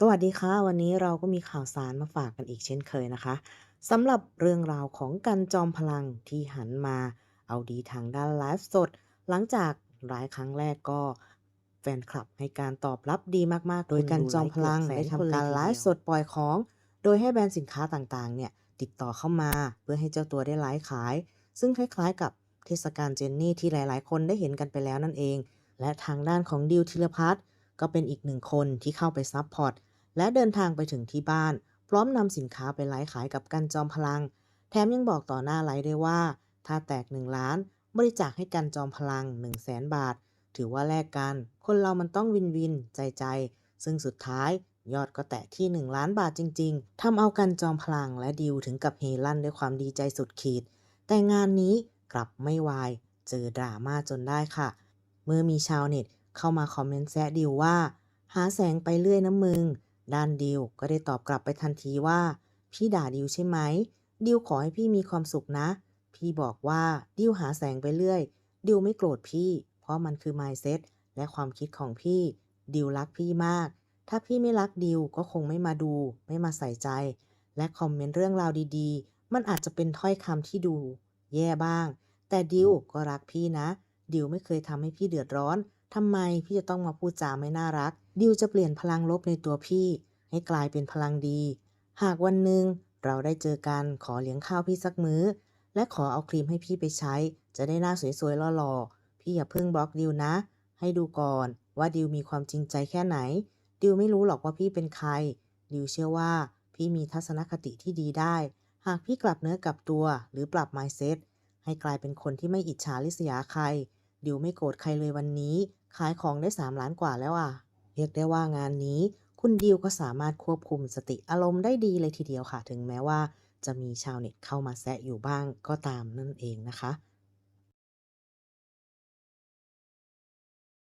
สวัสดีค่ะ วันนี้เราก็มีข่าวสารมาฝากกันอีกเช่นเคยนะคะสำหรับเรื่องราวของกันจอมพลังที่หันมา เอาดีทางด้านไลฟ์สด หลังจากไลฟ์ครั้งแรกก็แฟนคลับให้การตอบรับดีมากๆ โดยกันจอมพลังได้ทำการไลฟ์สดปล่อยของ โดยให้แบรนด์สินค้าต่างๆ เนี่ยติดต่อเข้ามาเพื่อให้เจ้าตัวได้ไลฟ์ขาย ซึ่งคล้ายๆ กับเทศกาลเจนนี่ที่หลายๆ คนได้เห็นกันไปแล้วนั่นเอง และทางด้านของดิวธีรพัฒน์ก็เป็นอีกหนึ่งคนที่เข้าไปซัพพอร์ต และเดินทางไปถึงที่บ้าน พร้อมนำสินค้าไปไลฟ์ขายกับกันจอมพลัง แถมยังบอกต่อหน้าไลฟ์ด้วยว่า ถ้าแตก 1 ล้าน บริจาคให้กันจอมพลัง 1 0 0 0 0แสนบาท ถือว่าแลกกัน คนเรามันต้องวินวิน ใจใจ ซึ่งสุดท้ายยอดก็แตะที่ 1 ล้านบาทจริง ๆ ทำเอากันจอมพลังและดิวถึงกับเฮลั่นด้วยความดีใจสุดขีด แต่งานนี้กลับไม่วาย เจอดราม่าจนได้ค่ะ เมื่อมีชาวเน็ตเข้ามาคอมเมนต์แซะดิวว่า หาแสงไปเรื่อยนะมึง ด้านดิวก็ได้ตอบกลับไปทันทีว่า พี่ด่าดิวใช่ไหมดิวขอให้พี่มีความสุขนะ พี่บอกว่าดิวหาแสงไปเรื่อยดิวไม่โกรธพี่ เพราะมันคือ mindset และความคิดของพี่ดิวรักพี่มาก ถ้าพี่ไม่รักดิวก็คงไม่มาดู ไม่มาใส่ใจ และคอมเมนต์เรื่องราวดีๆ มันอาจจะเป็นถ้อยคำที่ดู แย่บ้าง แต่ดิวก็รักพี่นะดิวไม่เคยทำให้พี่เดือดร้อนทำไมพี่จะต้องมาพูดจาไม่น่ารัก ดิวจะเปลี่ยนพลังลบในตัวพี่ ให้กลายเป็นพลังดี หากวันหนึ่งเราได้เจอกันขอเลี้ยงข้าวพี่สักมื้อ และขอเอาครีมให้พี่ไปใช้ จะได้หน้าสวยๆหล่อๆพี่อย่าเพิ่งบล็อกดิวนะ ให้ดูก่อนว่าดิวมีความจริงใจแค่ไหน ดิวไม่รู้หรอกว่าพี่เป็นใคร ดิวเชื่อว่าพี่มีทัศนคติที่ดีได้ หากพี่กลับเนื้อกลับตัวหรือปรับ mindset ให้กลายเป็นคนที่ไม่อิจฉาริษยาใคร ดิวไม่โกรธใครเลยวันนี้ ขายของได้ 3 ล้านกว่าแล้วอะ เรียกได้ว่างานนี้ คุณดิวก็สามารถควบคุมสติอารมณ์ได้ดีเลยทีเดียวค่ะ ถึงแม้ว่าจะมีชาวเน็ตเข้ามาแซะอยู่บ้างก็ตามนั่นเองนะคะ